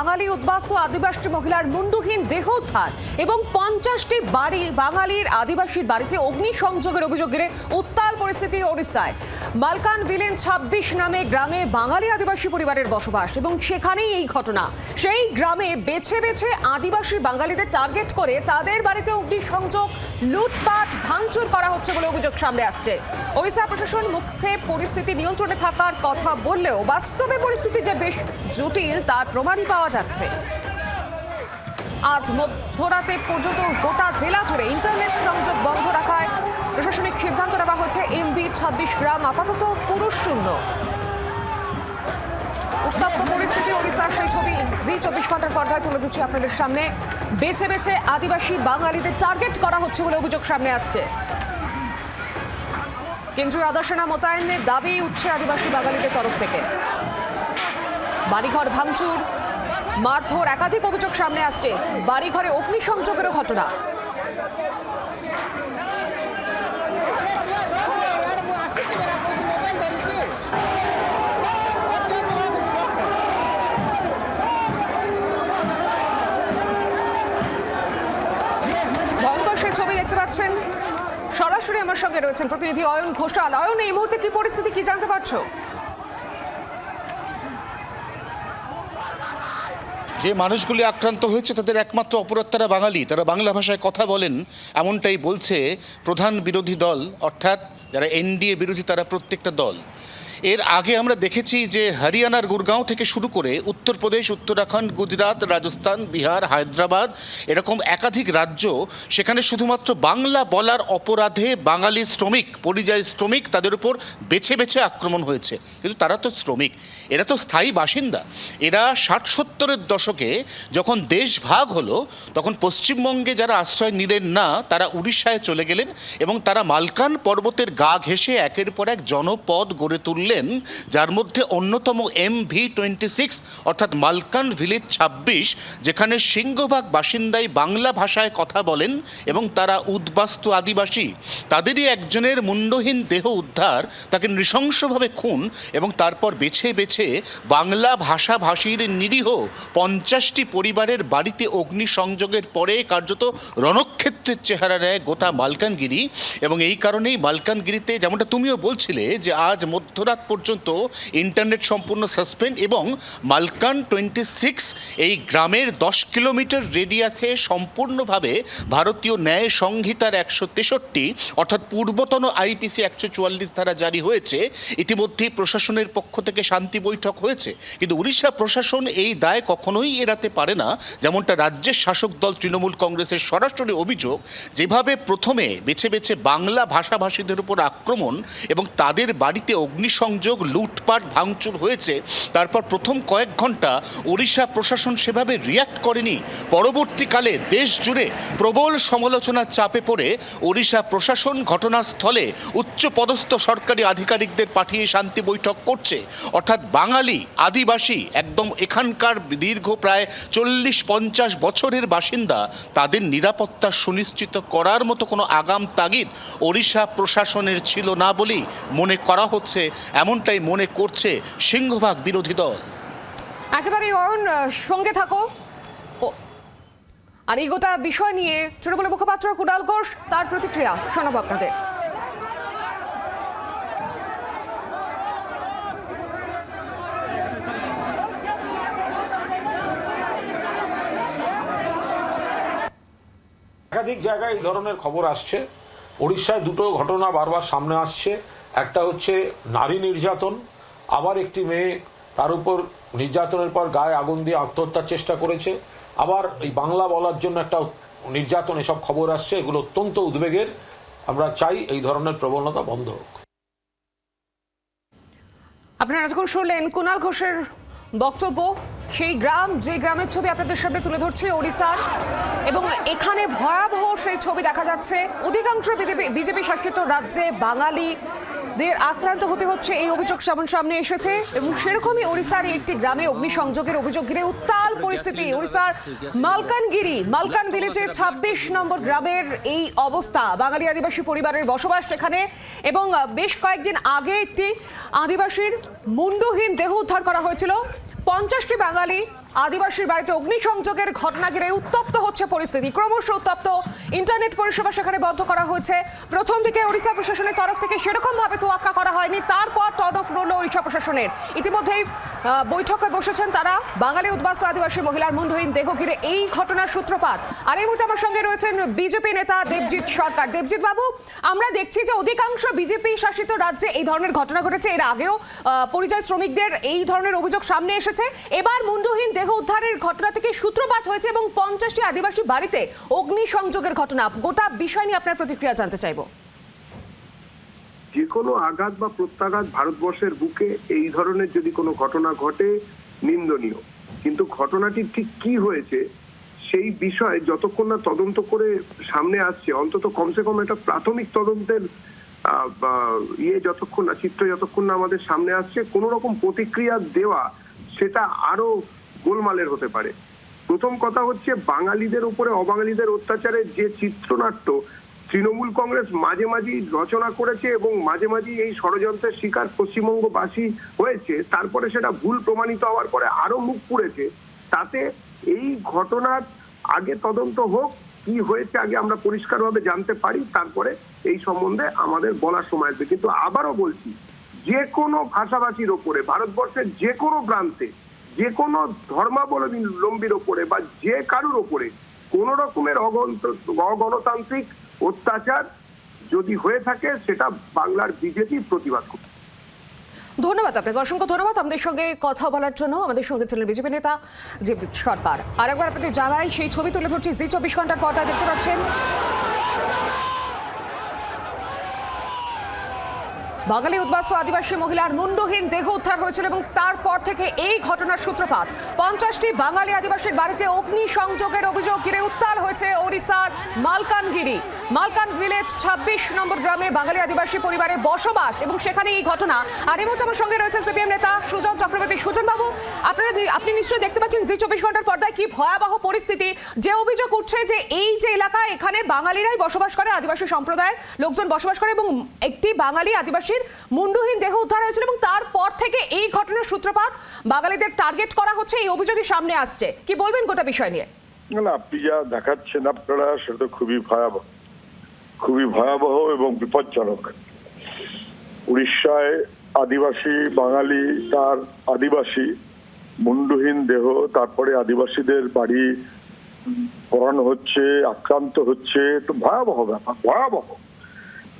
বাঙালি উদ্বাস্তু আদিবাসী মহিলার মুন্ডুহীন দেহ উদ্ধার এবং পঞ্চাশটি বাড়ি বাঙালির আদিবাসীর বাড়িতে অগ্নিসংযোগের অভিযোগ ঘিরে উত্তাল পরিস্থিতি ওড়িশায়। মালকান ভিলেন ছাব্বিশ নামে গ্রামে বাঙালি আদিবাসী পরিবারের বসবাস এবং সেখানেই এই ঘটনা। সেই গ্রামে বেছে বেছে আদিবাসী বাঙালিদের টার্গেট করে তাদের বাড়িতে অগ্নিসংযোগ লুটপাট, ভাঙচুর করা হচ্ছে বলে অভিযোগ সামনে আসছে। ওড়িশা প্রশাসন মুখে পরিস্থিতি নিয়ন্ত্রণে থাকার কথা বললেও বাস্তবে পরিস্থিতি যে বেশ জটিল তার প্রমাণই পাওয়া যাচ্ছে। আজ মধ্যরাতে পর্যন্ত গোটা জেলা জুড়ে ইন্টারনেট সংযোগ বন্ধ রাখায় প্রশাসনিক সিদ্ধান্ত নেওয়া হয়েছে এমবি ছাব্বিশ গ্রাম, আপাতত পুরুষ শূন্য। সেই ছবি, জি চব্বিশ ঘণ্টার পর্দায় তুলে ধরছি আপনাদের সামনে। বেছে বেছে আদিবাসী বাঙালিদের টার্গেট করা হচ্ছে বলে অভিযোগ সামনে আসছে। কেন্দ্রীয় আদর্শ মোতায়েনের দাবি উঠছে আদিবাসী বাঙালিদের তরফ থেকে। বাড়িঘর ভাঙচুর, মারধর একাধিক অভিযোগ সামনে আসছে। বাড়িঘরে অগ্নিসংযোগেরও ঘটনা ভয়ঙ্কর সেই পাচ্ছেন সরাসরি আমার সঙ্গে রয়েছেন প্রতিনিধি অয়ন ঘোষাল। অয়ন, এই মুহূর্তে কি পরিস্থিতি কি জানতে পারছ? যে মানুষগুলি আক্রান্ত হয়েছে তাদের একমাত্র অপরাধ তারা বাঙালি। তারা বাংলা ভাষায় কথা বলেন, এমনটাই বলছে প্রধান বিরোধী দল, অর্থাৎ যারা এনডিএ বিরোধী তারা প্রত্যেকটা দল। এর আগে আমরা দেখেছি যে হরিয়ানার গুরগাঁও থেকে শুরু করে উত্তরপ্রদেশ উত্তরাখণ্ড, গুজরাট, রাজস্থান, বিহার, হায়দ্রাবাদ এরকম একাধিক রাজ্য সেখানে শুধুমাত্র বাংলা বলার অপরাধে বাঙালি শ্রমিক, পরিযায়ী শ্রমিক তাদের উপর বেছে বেছে আক্রমণ হয়েছে। কিন্তু তারা তো শ্রমিক, এরা তো স্থায়ী বাসিন্দা। এরা ষাট সত্তরের দশকে যখন দেশ ভাগ হলো, তখন পশ্চিমবঙ্গে যারা আশ্রয় নিলেন না, তারা উড়িষ্যায় চলে গেলেন এবং তারা মালকান পর্বতের গা ঘেঁষে একের পর এক জনপদ গড়ে তুললেন। যার মধ্যে অন্যতম এম ভি টোয়েন্টি সিক্স অর্থাৎ মালকান ভিলেজ ছাব্বিশ, যেখানে সিংহভাগ বাসিন্দাই বাংলা ভাষায় কথা বলেন এবং তারা উদ্বাস্তু আদিবাসী। তাদেরই একজনের মুন্ডহীন দেহ উদ্ধার তাকে নৃশংসভাবে খুন এবং তারপর বেছে বেছে বাংলা ভাষাভাষীর নিরীহ পঞ্চাশটি পরিবারের বাড়িতে অগ্নিসংযোগের পরে কার্যত রণক্ষেত্রের চেহারা নেয় গোটা মালকানগিরি এবং এই কারণেই মালকানগিরিতে যেমনটা তুমিও বলছিলে যে আজ মধ্যরাত পর্যন্ত ইন্টারনেট সম্পূর্ণ সাসপেন্ড এবং মালকান টোয়েন্টি সিক্স এই গ্রামের দশ কিলোমিটার রেডিয়াসে সম্পূর্ণভাবে ভারতীয় ন্যায় সংহিতার একশো তেষট্টি, অর্থাৎ পূর্বতন আইপিসি একশো চুয়াল্লিশ ধারা জারি হয়েছে। ইতিমধ্যেই প্রশাসনের পক্ষ থেকে শান্তি বৈঠক হয়েছে। কিন্তু উড়িষ্যা প্রশাসন এই দায় কখনোই এড়াতে পারে না, যেমনটা রাজ্যের শাসক দল তৃণমূল কংগ্রেসের সরাসরি অভিযোগ, যেভাবে প্রথমে বেছে বেছে বাংলা ভাষাভাষীদের উপর আক্রমণ এবং তাদের বাড়িতে অগ্নিসংযোগ লুটপাট, ভাঙচুর হয়েছে। তারপর প্রথম কয়েক ঘণ্টা ওড়িশা প্রশাসন সেভাবে রিয়াক্ট করেনি। পরবর্তীকালে দেশ জুড়ে প্রবল সমালোচনার চাপে পড়ে ওড়িশা প্রশাসন ঘটনাস্থলে উচ্চপদস্থ সরকারি আধিকারিকদের পাঠিয়ে শান্তি বৈঠক করছে। অর্থাৎ বাঙালি, আদিবাসী, একদম এখানকার দীর্ঘ প্রায় চল্লিশ পঞ্চাশ বছরের বাসিন্দা, তাদের নিরাপত্তা সুনিশ্চিত করার মতো কোনো আগাম তাগিদ ওড়িশা প্রশাসনের ছিল না বলেই মনে করা হচ্ছে। এমনটাই মনে করছে সিংহভাগ বিরোধী দল। একেবারে আহ, সঙ্গে থাকো। ও- আর এই গোটা বিষয় নিয়ে তৃণমূলের মুখপাত্র কুণাল ঘোষ তার প্রতিক্রিয়া শোনাবো আপনাদের। একাধিক জায়গায় এই ধরনের খবর আসছে। উড়িষ্যায় দুটো ঘটনা বারবার সামনে আসছে। একটা হচ্ছে নারী নির্যাতন, আবার একটি মেয়ে তার উপর নির্যাতনের পর গায়ে আগুন দিয়ে আত্মহত্যার চেষ্টা করেছে। আবার এই বাংলা বলার জন্য একটা নির্যাতন, এসব খবর আসছে, এগুলো অত্যন্ত উদ্বেগের। আমরা চাই এই ধরনের প্রবণতা বন্ধ হোক। আপনারা এতক্ষণ শুনলেন কুণাল ঘোষের বক্তব্য। সেই গ্রাম, যে গ্রামের ছবি আপনাদের সামনে তুলে ধরছে ওড়িশার। এবং এখানে ভয়াবহ সেই ছবি দেখা যাচ্ছে। অধিকাংশ বিজেপি শাসিত রাজ্যে বাঙালিদের আক্রান্ত হতে হচ্ছে এই অভিযোগ যেমন সামনে এসেছে। এবং সেরকমই ওড়িশার একটি গ্রামে অগ্নিসংযোগের অভিযোগ ঘিরে উত্তাল পরিস্থিতি। ওড়িশার মালকানগিরি, মালকান ভিলেজের ছাব্বিশ নম্বর গ্রামের এই অবস্থা। বাঙালি আদিবাসী পরিবারের বসবাস সেখানে। এবং বেশ কয়েকদিন আগে একটি আদিবাসীর মুন্ডহীন দেহ উদ্ধার করা হয়েছিল। পঞ্চাশটি বাঙালি আদিবাসীর বাড়িতে অগ্নিসংযোগের ঘটনা ঘিরে উত্তপ্ত হচ্ছে পরিস্থিতি। ক্রমশ উত্তপ্ত ইন্টারনেট পরিষেবা সেখানে বন্ধ করা হয়েছে। প্রথম দিকে ওড়িশা প্রশাসনের তরফ থেকে সেরকম ভাবে তোয়াক্কা করা হয়নি, তারপর টনক নড়ল ওড়িশা প্রশাসনের। ইতিমধ্যেই বৈঠকে বসেছেন তারা। বাঙালি উদ্বাস্ত আদিবাসী মহিলার মুন্ডহীন দেহ ঘিরে এই ঘটনার সূত্রপাত। আর এই মুহূর্তে আমার সঙ্গে রয়েছেন বিজেপি নেতা দেবজিৎ সরকার। দেবজিৎ বাবু, আমরা দেখছি যে অধিকাংশ বিজেপি শাসিত রাজ্যে এই ধরনের ঘটনা ঘটেছে। এর আগেও পরিযায়ী শ্রমিকদের এই ধরনের অভিযোগ সামনে এসেছে। এবার মুন্ডহীন দেহ উদ্ধারের ঘটনা থেকে সূত্রপাত হয়েছে এবং পঞ্চাশটি আদিবাসী বাড়িতে অগ্নিসংযোগের ঘটনা, গোটা বিষয় নিয়ে আপনার প্রতিক্রিয়া জানতে চাইব। যে কোনো আঘাত বা প্রত্যাঘাত ভারতবর্ষের বুকে, এই ধরনের যদি কোনো ঘটনা ঘটে, নিন্দনীয়। কিন্তু ঘটনাটি ঠিক কি হয়েছে, সেই বিষয়ে যতক্ষণ না তদন্ত করে সামনে আসছে, অন্তত কমসে কম একটা প্রাথমিক তদন্তের ইয়ে যতক্ষণ না, চিত্র যতক্ষণ না আমাদের সামনে আসছে, কোনো রকম প্রতিক্রিয়া দেওয়া সেটা আরও গোলমালের হতে পারে। প্রথম কথা হচ্ছে বাঙালিদের উপরে অবাঙালিদের অত্যাচারের যে চিত্রনাট্য তৃণমূল কংগ্রেস মাঝে মাঝেই রচনা করেছে এবং মাঝে মাঝেই এই ষড়যন্ত্রের শিকার পশ্চিমবঙ্গবাসী হয়েছে, তারপরে সেটা ভুল প্রমাণিত হওয়ার পরে আরও মুখ পুড়েছে। তাতে এই ঘটনার আগে তদন্ত হোক, কি হয়েছে আগে আমরা পরিষ্কারভাবে জানতে পারি, তারপরে এই সম্বন্ধে আমাদের বলার সময় আসবে। কিন্তু আবারও বলছি, যে কোনো ভাষাভাষীর ওপরে, ভারতবর্ষের যে কোনো প্রান্তে যে কোনো ধর্মাবলম্বীর ওপরে বা যে কারুর ওপরে কোন রকমের অগণত- অগণতান্ত্রিক অত্যাচার যদি হয়ে থাকে, সেটা বাংলার বিজেপি প্রতিবাদ করবে। ধন্যবাদ আপনাকে, অসংখ্য ধন্যবাদ আমাদের সঙ্গে কথা বলার জন্য। আমাদের সঙ্গে ছিলেন বিজেপি নেতা জীবদূত সরকার। আর একবার আপনাদের জানাই, সেই ছবি তুলে ধরছি, জি চব্বিশ ঘণ্টার পর্দায় দেখতে পাচ্ছেন। বাঙালি উদ্বাস্ত আদিবাসী মহিলার মুন্ডহীন দেহ উদ্ধার হয়েছিল এবং তারপর থেকে এই ঘটনার সূত্রপাত। পঞ্চাশটি বাঙালি আদিবাসীর বাড়িতে অগ্নি সংযোগের অভিযোগ ঘিরে উত্তাল হয়েছে ওড়িশার মালকানগিরি। মালকান ভিলেজ ছাব্বিশ নম্বর গ্রামে বাঙালি আদিবাসী পরিবারে বসবাস এবং সেখানে এই ঘটনা। আর এই মুহূর্তে সঙ্গে রয়েছে সিপিএম নেতা সুজন চক্রবর্তী। সুজন বাবু আপনারা আপনি নিশ্চয়ই দেখতে পাচ্ছেন জি চব্বিশ ঘণ্টার পর্দায় কি ভয়াবহ পরিস্থিতি। যে অভিযোগ উঠছে যে এই যে এলাকা এখানে বাঙালিরাই বসবাস করে আদিবাসী সম্প্রদায়ের লোকজন বসবাস করে এবং একটি বাঙালি আদিবাসীর মুন্ডহীন দেহ উদ্ধার হয়েছিল এবং তারপর থেকে এই ঘটনার সূত্রপাত বাঙালিদের টার্গেট করা হচ্ছে, এই অভিযোগই সামনে আসছে। কি বলবেন গোটা বিষয় নিয়ে? না আপনি যা দেখাচ্ছেন আপনারা, সেটা খুবই ভয়াবহ। খুবই ভয়াবহ এবং বিপজ্জনক। উড়িষ্যায় আদিবাসী বাঙালি, তার আদিবাসী মুন্ডহীন দেহ, তারপরে আদিবাসীদের বাড়ি পড়ানো হচ্ছে, আক্রান্ত হচ্ছে, তো ভয়াবহ ব্যাপার, ভয়াবহ।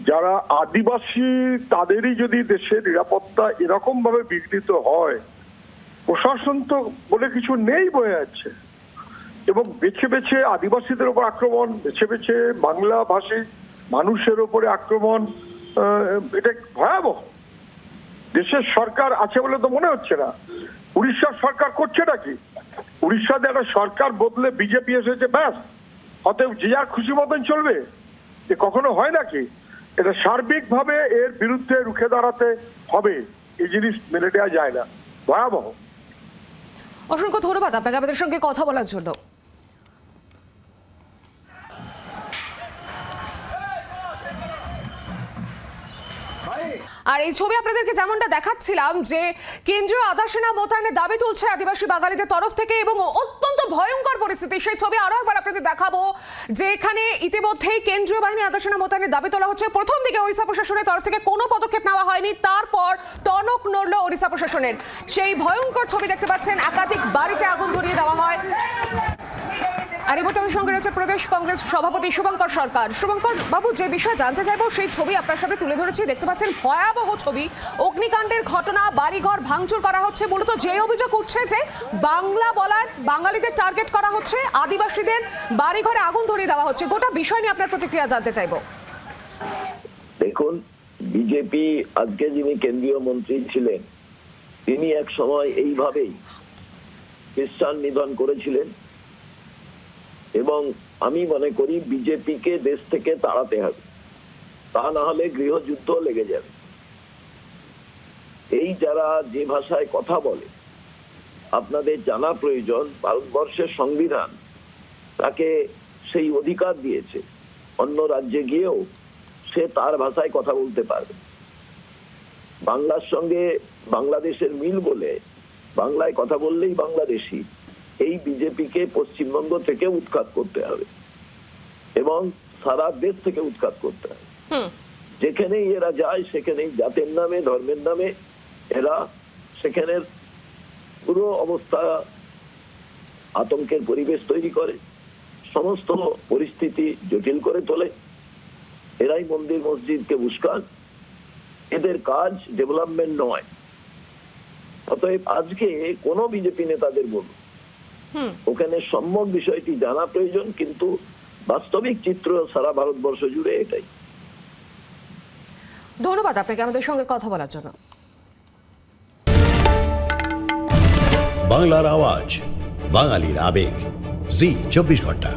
যারা আদিবাসী, তাদেরই যদি দেশের নিরাপত্তা এরকম ভাবে বিঘ্নিত হয়, প্রশাসন তো বলে কিছু নেই বয়ে যাচ্ছে। এবং বেছে বেছে আদিবাসীদের উপর আক্রমণ, বেছে বেছে বাংলা ভাষী মানুষের উপরে আক্রমণ এটা ভয়াবহ। দেশের সরকার আছে বলে তো মনে হচ্ছে না। উড়িষ্যার সরকার করছে নাকি উড়িষ্যাতে একটা সরকার বদলে বিজেপি এসেছে, ব্যাস। অতএব যে যার খুশি মতন চলবে, এ কখনো হয় নাকি? এটা সার্বিকভাবে এর বিরুদ্ধে রুখে দাঁড়াতে হবে। এই জিনিস মেনে নেওয়া যায় না। ভয়াবহ। অসংখ্য ধন্যবাদ আপনাকে আমাদের সঙ্গে কথা বলার জন্য। আর এই ছবি আপনাদেরকে যেমনটা দেখাচ্ছিলাম যে কেন্দ্রীয় আধা সেনা মোতায়েনের দাবি তুলছে আদিবাসী বাঙালিদের তরফ থেকে এবং অত্যন্ত ভয়ঙ্কর পরিস্থিতি। সেই ছবি আরও একবার আপনাদের দেখাবো যে এখানে ইতিমধ্যেই কেন্দ্রীয় বাহিনী আধা সেনা মোতায়েনের দাবি তোলা হচ্ছে। প্রথম দিকে ওড়িশা প্রশাসনের তরফ থেকে কোনো পদক্ষেপ নেওয়া হয়নি, তারপর টনক নড়ল ওড়িশা প্রশাসনের। সেই ভয়ঙ্কর ছবি দেখতে পাচ্ছেন, একাধিক বাড়িতে আগুন ধরিয়ে দেওয়া হয়। আর এই মুহূর্তে সঙ্গে রয়েছে প্রদেশ কংগ্রেস সভাপতি শুভঙ্কর সরকার। শুভঙ্কর বাবু, যে বিষয়ে জানতে চাইব, সেই ছবি আপনার সামনে তুলে ধরেছি। দেখতে পাচ্ছেন ভয়াবহ ছবি। অগ্নিকাণ্ডের ঘটনা, বাড়িঘর ভাঙচুর করা হচ্ছে। মূলত যে অভিযোগ উঠছে যে বাংলা বলার, বাঙালিদের টার্গেট করা হচ্ছে, আদিবাসীদের বাড়িঘরে আগুন ধরিয়ে দেওয়া হচ্ছে। গোটা বিষয় নিয়ে আপনার প্রতিক্রিয়া জানতে চাইব। দেখুন, বিজেপি আজকে যিনি কেন্দ্রীয় মন্ত্রী ছিলেন, তিনি এক সময় এইভাবেই খ্রিস্টান নিধন করেছিলেন। এবং আমি মনে করি বিজেপিকে দেশ থেকে তাড়াতে হবে। তা না হলে গৃহযুদ্ধ লেগে যাবে। এই যারা যে ভাষায় কথা বলে, আপনাদের জানা প্রয়োজন, ভারতবর্ষের সংবিধান তাকে সেই অধিকার দিয়েছে। অন্য রাজ্যে গিয়েও সে তার ভাষায় কথা বলতে পারবে। বাংলার সঙ্গে বাংলাদেশের মিল বলে বাংলায় কথা বললেই বাংলাদেশি। এই বিজেপিকে পশ্চিমবঙ্গ থেকে উৎখাত করতে হবে। এবং সারা দেশ থেকে উৎখাত করতে হবে। হুম। যেখানেই এরা যায় সেখানেই জাতের নামে ধর্মের নামে এরা সেখানের পুরো অবস্থা আতঙ্কের পরিবেশ তৈরি করে সমস্ত পরিস্থিতি জটিল করে তোলে। এরাই মন্দির মসজিদকে উস্কান। এদের কাজ ডেভেলপমেন্ট নয়। অতএব আজকে কোনো বিজেপি নেতাদের বলুন ওখানে সম্যক বিষয়টি জানা প্রয়োজন কিন্তু বাস্তবিক চিত্র সারা ভারতবর্ষ জুড়ে এটাই। ধন্যবাদ আপনাকে আমাদের সঙ্গে কথা বলার জন্য। বাংলার আওয়াজ বাঙালির আবেগ। জি চব্বিশ ঘণ্টা।